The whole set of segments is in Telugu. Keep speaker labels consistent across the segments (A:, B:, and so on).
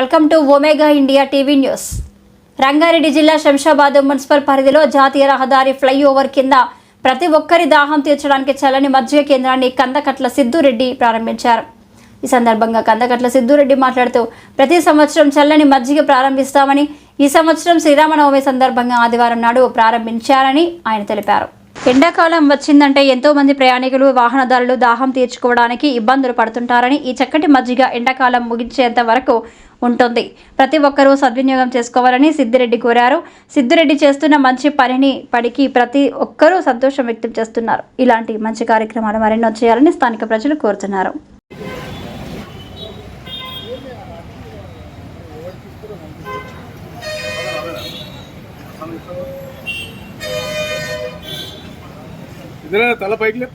A: Welcome to Omega India TV news. Rangareddy జిల్లా శంషాబాద్ మున్సిపల్ పరిధిలో జాతీయ రహదారి ఫ్లైఓవర్ కింద ప్రతి ఒక్కరి దాహం తీర్చడానికి చల్లని మజ్జిగ కేంద్రాన్ని కందకట్ల సిద్ధురెడ్డి ప్రారంభించారు. ఈ సందర్భంగా కందకట్ల సిద్ధురెడ్డి మాట్లాడుతూ ప్రతి సంవత్సరం చల్లని మజ్జిగ ప్రారంభిస్తామని ఈ సంవత్సరం శ్రీరామనవమి సందర్భంగా ఆదివారం నాడు ప్రారంభించారని ఆయన తెలిపారు. ఎండాకాలం వచ్చిందంటే ఎంతో మంది ప్రయాణికులు వాహనదారులు దాహం తీర్చుకోవడానికి ఇబ్బందులు పడుతుంటారని ఈ చక్కటి మజ్జిగ ఎండాకాలం ముగించేంత వరకు ఉంటుంది. ప్రతి ఒక్కరూ సద్వినియోగం చేసుకోవాలని సిద్దిరెడ్డి కోరారు. సిద్దిరెడ్డి చేస్తున్న మంచి పనిని పడికి ప్రతి ఒక్కరూ సంతోషం వ్యక్తం చేస్తున్నారు. ఇలాంటి మంచి కార్యక్రమాలు మరెన్నో చేయాలని స్థానిక ప్రజలు కోరుతున్నారు.
B: తల పైకి లేదు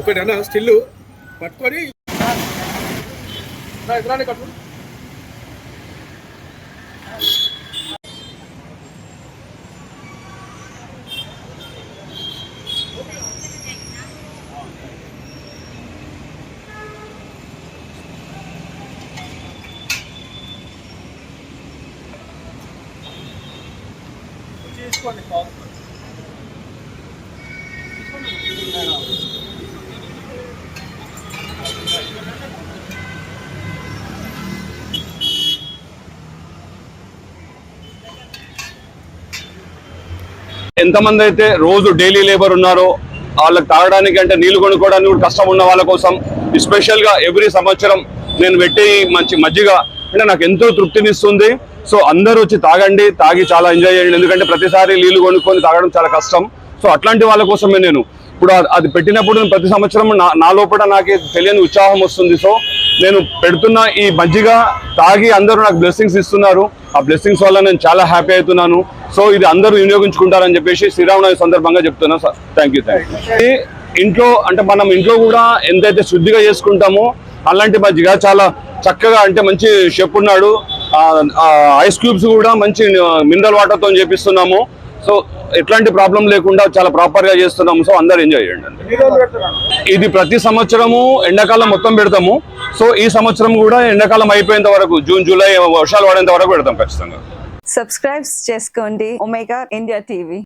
B: ఒకటి అన్న స్టిల్ పట్టుకొని. రా, కట్టు కట్టు. తీసుకోండి
C: ఎంతమంది అయితే రోజు డైలీ లేబర్ ఉన్నారో వాళ్ళకి తాగడానికి అంటే నీళ్ళు కొనుక్కోవడానికి కూడా కష్టం ఉన్న వాళ్ళ కోసం స్పెషల్గా ఎవ్రీ సంవత్సరం నేను పెట్టి మంచి మజ్జిగ అంటే నాకు ఎంతో తృప్తినిస్తుంది. సో అందరూ వచ్చి తాగండి తాగి చాలా ఎంజాయ్ చేయండి. ఎందుకంటే ప్రతిసారి నీళ్ళు కొనుక్కొని తాగడం చాలా కష్టం. సో అట్లాంటి వాళ్ళ కోసమే నేను. ఇప్పుడు అది పెట్టినప్పుడు ప్రతి సంవత్సరం నా నా లోపల నాకే తెలియని ఉత్సాహం వస్తుంది. సో నేను పెడుతున్న ఈ మజ్జిగ తాగి అందరూ నాకు బ్లెస్సింగ్స్ ఇస్తున్నారు. ఆ బ్లెస్సింగ్స్ వల్ల నేను చాలా హ్యాపీ అవుతున్నాను. సో ఇది అందరూ వినియోగించుకుంటారని చెప్పేసి శ్రీరామనవమి సందర్భంగా చెప్తున్నా sir. Thank you thank you ఇంట్లో అంటే మనం ఇంట్లో కూడా ఎంతైతే శుద్ధిగా చేసుకుంటామో అలాంటి మధ్యగా చాలా చక్కగా అంటే మంచి షెప్ ఉన్నాడు. ఐస్ క్యూబ్స్ కూడా మంచి మినరల్ వాటర్తో చేపిస్తున్నాము. సో ఎట్లాంటి ప్రాబ్లం లేకుండా చాలా ప్రాపర్గా చేస్తున్నాము. సో అందరు ఎంజాయ్ చేయండి ఇది ప్రతి సంవత్సరము ఎండాకాలం మొత్తం పెడతాము. సో ఈ సంవత్సరం కూడా ఎండాకాలం అయిపోయేంత వరకు జూన్ జూలై వర్షాలు పడేంత వరకు పెడతాం ఖచ్చితంగా.
D: సబ్స్క్రైబ్ చేసుకోండి. Omega India TV